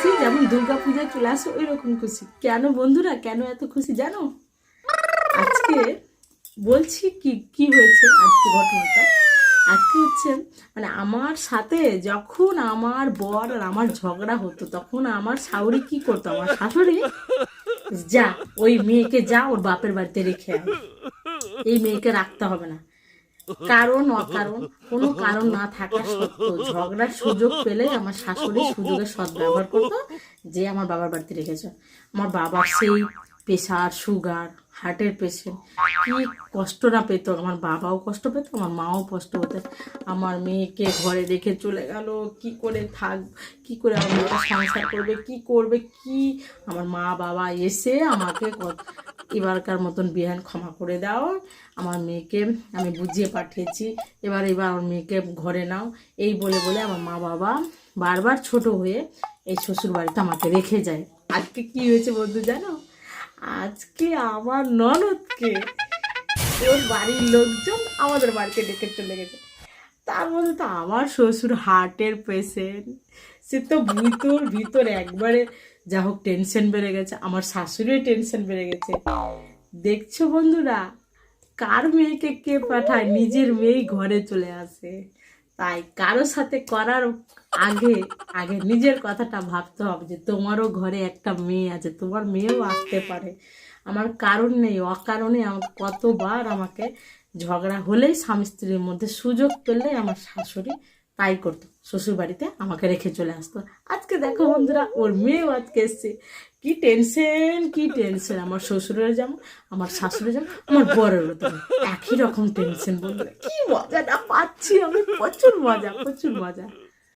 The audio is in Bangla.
খুশি, যেমন দুর্গা পূজা চলে আসে ওই রকম খুশি। কেন বন্ধুরা, কেন এত খুশি জানো? আজকে বলছি কি কি হয়েছে আজকে ঘটনাটা? আজকে হচ্ছে মানে আমার সাথে যখন আমার বর আর আমার ঝগড়া হতো, তখন আমার শাশুড়ি কি করতো? আমার শাশুড়ি, যা, ওই মেয়েকে যা, ওর বাপের বাড়িতে রেখে এই মেয়েকে রাখতে হবে না। কারণ, অকারণ, কোনো কারণ না থাকা সত্ত্বেও ঝগড়ার সুযোগ পেলে আমার শাশুড়ি সুযোগের সদ্ব্যবহার করতো যে আমার বাবার বাড়িতে রেখেছে। আমার বাবার সেই প্রেশার সুগার, হার্টের পেশেন্ট কি কষ্ট না পেত, আমার বাবাও কষ্ট পেত, আমার মাও কষ্ট পেত আমার মেয়েকে ঘরে রেখে চলে গেল, কি করে থাক, কি করে আমার মেয়েটা সংসার করবে, কি করবে, কি? আমার মা বাবা এসে আমাকে এবারকার মতন বিহান ক্ষমা করে দাও। আমার মেয়েকে আমি বুঝিয়ে পাঠিয়েছি। এবার এবার আমার মেয়েকে ঘরে নাও। এই বলে বলে আমার মা বাবা বারবার ছোট হয়ে এই শ্বশুর বাড়িতে আমাকে রেখে যায়। আজকে কি হয়েছে বন্ধু জানো? আজকে আমার ননদকে। ওর বাড়ির লোকজন আমাদের বাড়িতে ডেকে চলে গেছে। তার মধ্যে তো আমার শ্বশুর হার্টের পেশেন্ট সে তো ভিতর ভিতর একবারে, যা হোক টেনশন বেড়ে গেছে, আমার শাশুড়ির টেনশন বেড়ে গেছে। দেখছ বন্ধুরা, কার মেয়েকে কে পাঠায়? নিজের মেয়েই ঘরে চলে আসে। তাই কারোর সাথে করার আগে আগে নিজের কথাটা ভাবতে হবে যে তোমারও ঘরে একটা মেয়ে আছে, তোমার মেয়েও আসতে পারে। আমার কারণ নেই, অকারণে আমার কতবার আমাকে ঝগড়া হলেই স্বামী স্ত্রীর মধ্যে সুযোগ পেলেই আমার শাশুড়ি তাই করতো। শ্বশুর বাড়িতে আমাকে রেখে চলে আসতো। আজকে দেখো বন্ধুরা, ওর মেয়েও আজকে এসছে। কি টেনশন কি টেনশন আমার শ্বশুরের যেমন, আমার শাশুড়ি যেমন, আমার বরেরও তেমন। একই রকম টেনশন বন্ধুরা। কি মজাটা পাচ্ছি আমি, প্রচুর মজা প্রচুর মজা।